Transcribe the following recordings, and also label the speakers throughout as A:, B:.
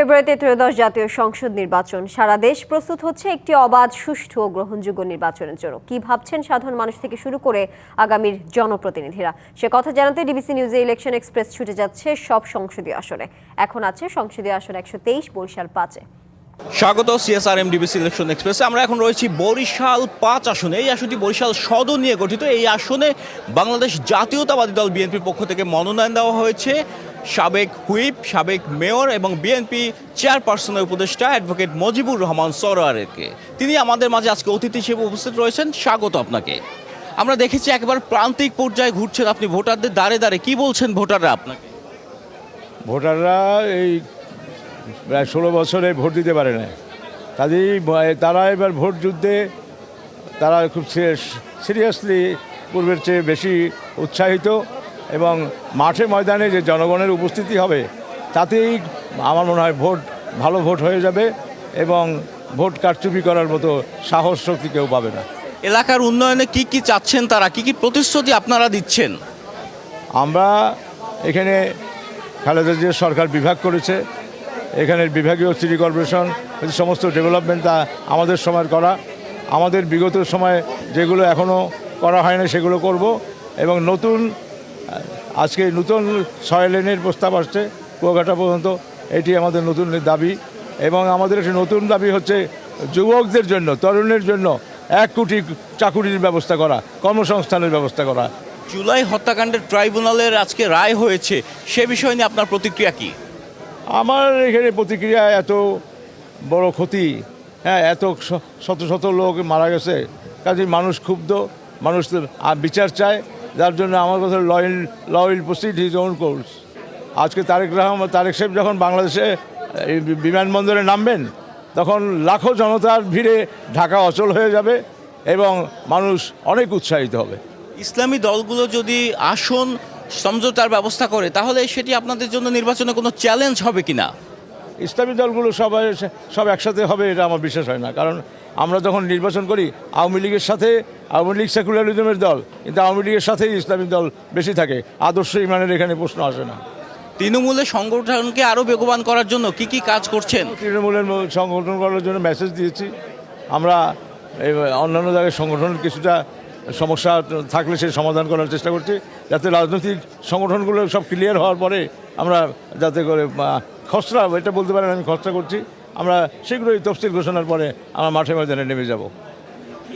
A: ফেব্রুয়ারিতে ত্রয়োদশ জাতীয় সংসদ নির্বাচন। সারা দেশ প্রস্তুত হচ্ছে একটি অবাধ, সুষ্ঠু ও গ্রহণযোগ্য নির্বাচনের জন্য। কি ভাবছেন সাধারণ মানুষ থেকে শুরু করে আগামীর জনপ্রতিনিধিরা? সে কথা জানাতে ডিবিসি নিউজে ইলেকশন এক্সপ্রেস ছুটে যাচ্ছে সব সংসদীয় আসনে। এখন আছে সংসদীয় আসন একশো তেইশ, বরিশাল পাঁচে।
B: স্বাগত সিএসআর এম ডিবিসি ইলেকশন এক্সপ্রেসে। আমরা এখন রয়েছি বরিশাল পাঁচ আসনে। এই আসনটি বরিশাল সদর নিয়ে গঠিত। এই আসনে বাংলাদেশ জাতীয়তাবাদী দল, বিএনপির পক্ষ থেকে মনোনয়ন দেওয়া হয়েছে। সাবেক হুইপ, সাবেক মেয়র এবং বিএনপি চেয়ারপারসনের উপদেষ্টা অ্যাডভোকেট মজিবুর রহমান সরোয়ারকে তিনি আমাদের মাঝে আজকে অতিথি হিসেবে উপস্থিত রয়েছেন। স্বাগত আপনাকে। আমরা দেখেছি একবার প্রান্তিক পর্যায়ে ঘুরছেন আপনি ভোটারদের, দাঁড়ে দাঁড়ে কি বলছেন ভোটাররা আপনাকে?
C: ভোটাররা এই প্রায় ষোলো বছরে ভোট দিতে পারে না। কাজেই তারা এবার ভোট যুদ্ধে তারা খুব সিরিয়াসলি পূর্বের চেয়ে বেশি উৎসাহিত। এবং মাঠে ময়দানে যে জনগণের উপস্থিতি হবে তাতেই আমার মনে হয় ভোট ভালো ভোট হয়ে যাবে এবং ভোট কারচুপি করার মতো সাহস শক্তি কেউ পাবে না।
B: এলাকার উন্নয়নে কি কি চাচ্ছেন তারা? কি কি প্রতিশ্রুতি আপনারা দিচ্ছেন?
C: আমরা এখানে খালেদা জিয়া সরকার বিভাগ করেছে এখানের বিভাগীয় সিটি কর্পোরেশন এই সমস্ত ডেভেলপমেন্ট তা আমাদের সময় করা। আমাদের বিগত সময়ে যেগুলো এখনও করা হয় না সেগুলো করব এবং নতুন আজকে নতুন ছয় লেনের প্রস্তাব আসছে কুয়াকাটা পর্যন্ত এটি আমাদের নতুন দাবি। এবং আমাদের একটি নতুন দাবি হচ্ছে যুবকদের জন্য তরুণের জন্য এক কোটি চাকুরির ব্যবস্থা করা কর্মসংস্থানের ব্যবস্থা করা।
B: জুলাই হত্যাকাণ্ডের ট্রাইব্যুনালের আজকে রায় হয়েছে সে বিষয় নিয়ে আপনার প্রতিক্রিয়া কি?
C: আমার এখানে প্রতিক্রিয়া এত বড় ক্ষতি হ্যাঁ এত শত শত লোক মারা গেছে কাজে মানুষ ক্ষুব্ধ মানুষ বিচার চায়। যার জন্য আমার কথা law law will proceed his own course আজকে তারেক রহমান তারেক সাহেব যখন বাংলাদেশে বিমানবন্দরে নামবেন তখন লাখো জনতার ভিড়ে ঢাকা অচল হয়ে যাবে এবং মানুষ অনেক উৎসাহিত হবে।
B: ইসলামী দলগুলো যদি আসন সমঝোতার ব্যবস্থা করে তাহলে সেটি আপনাদের জন্য নির্বাচনে কোনো চ্যালেঞ্জ হবে কিনা?
C: ইসলামী দলগুলো সবাই সব একসাথে হবে এটা আমার বিশ্বাস হয় না। কারণ আমরা যখন নির্বাচন করি আওয়ামী লীগের সাথে আওয়ামী লীগ সেকুলারিজমের দল কিন্তু আওয়ামী লীগের সাথেই ইসলামী দল বেশি থাকে। আদর্শ ইমানের এখানে প্রশ্ন আসে না।
B: তৃণমূলের সংগঠনকে আরও বেগবান করার জন্য কি কি কাজ করছেন?
C: তৃণমূলের সংগঠন করার জন্য মেসেজ দিয়েছি। আমরা অন্যান্য জায়গায় সংগঠনের কিছুটা সমস্যা থাকলে সে সমাধান করার চেষ্টা করছি যাতে রাজনৈতিক সংগঠনগুলো সব ক্লিয়ার হওয়ার পরে আমরা যাতে করে খসড়া এটা বলতে পারেন আমি খসড়া করছি। আমরা শীঘ্রই তফসিল ঘোষণার পরে আমরা মাঠে ময়দানে নেমে যাব।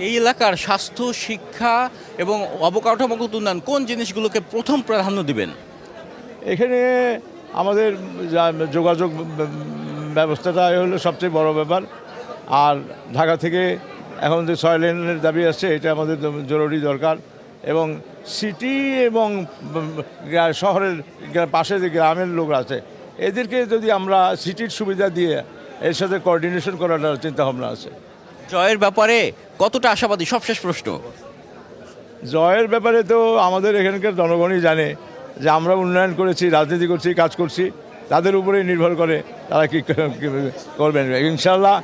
B: এই এলাকার স্বাস্থ্য শিক্ষা এবং অবকাঠামোগত উন্নয়ন কোন জিনিসগুলোকে প্রথম প্রাধান্য দিবেন?
C: এখানে আমাদের যোগাযোগ ব্যবস্থাটা হলো সবচেয়ে বড় ব্যাপার। আর ঢাকা থেকে এখন যে ছয় লেনের দাবি আসছে এটা আমাদের জরুরি দরকার। এবং সিটি এবং শহরের পাশে যে গ্রামের লোক আছে এদেরকে যদি আমরা সিটির সুবিধা দিয়ে এর সাথে কোঅর্ডিনেশন করার চিন্তাভাবনা আছে।
B: জয়ের ব্যাপারে কতটা আশাবাদী? সবশেষ প্রশ্ন।
C: জয়ের ব্যাপারে তো আমাদের এখানকার জনগণই জানে যে আমরা উন্নয়ন করেছি রাজনীতি করছি কাজ করছি তাদের উপরেই নির্ভর করে তারা কি করবেন। ইনশাল্লাহ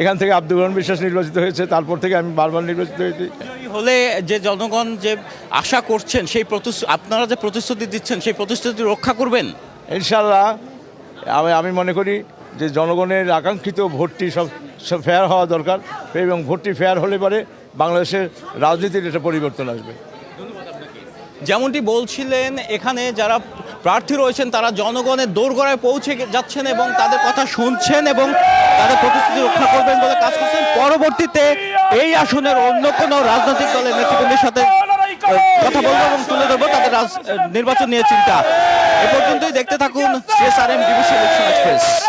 C: এখান থেকে আব্দুল রহমান বিশ্বাস নির্বাচিত হয়েছে তারপর থেকে আমি বারবার নির্বাচিত হয়েছি।
B: হলে যে জনগণ যে আশা করছেন সেই প্রতিশ্রুতি আপনারা যে প্রতিশ্রুতি দিচ্ছেন সেই প্রতিশ্রুতি রক্ষা করবেন?
C: ইনশাল্লাহ আমি আমি মনে করি যে জনগণের আকাঙ্ক্ষিত ভোটটি সব ফেয়ার হওয়া দরকার। এবং ভোটটি ফেয়ার হলে পরে বাংলাদেশের রাজনীতির একটা পরিবর্তন আসবে।
B: যেমনটি বলছিলেন, এখানে যারা প্রার্থী রয়েছেন, তারা জনগণের দোরগড়ায় পৌঁছে যাচ্ছেন এবং তাদের কথা শুনছেন এবং তাদের প্রতিশ্রুতি রক্ষা করবেন বলে কাজ করছেন। পরবর্তীতে এই আসনের অন্য কোনো রাজনৈতিক দলের নেতৃবৃন্দের সাথে কথা বলব এবং তুলে ধরবো তাদের রাজ- নির্বাচন নিয়ে চিন্তা। এ পর্যন্তই দেখতে থাকুন সিএসআরএম ইলেকশন এক্সপ্রেস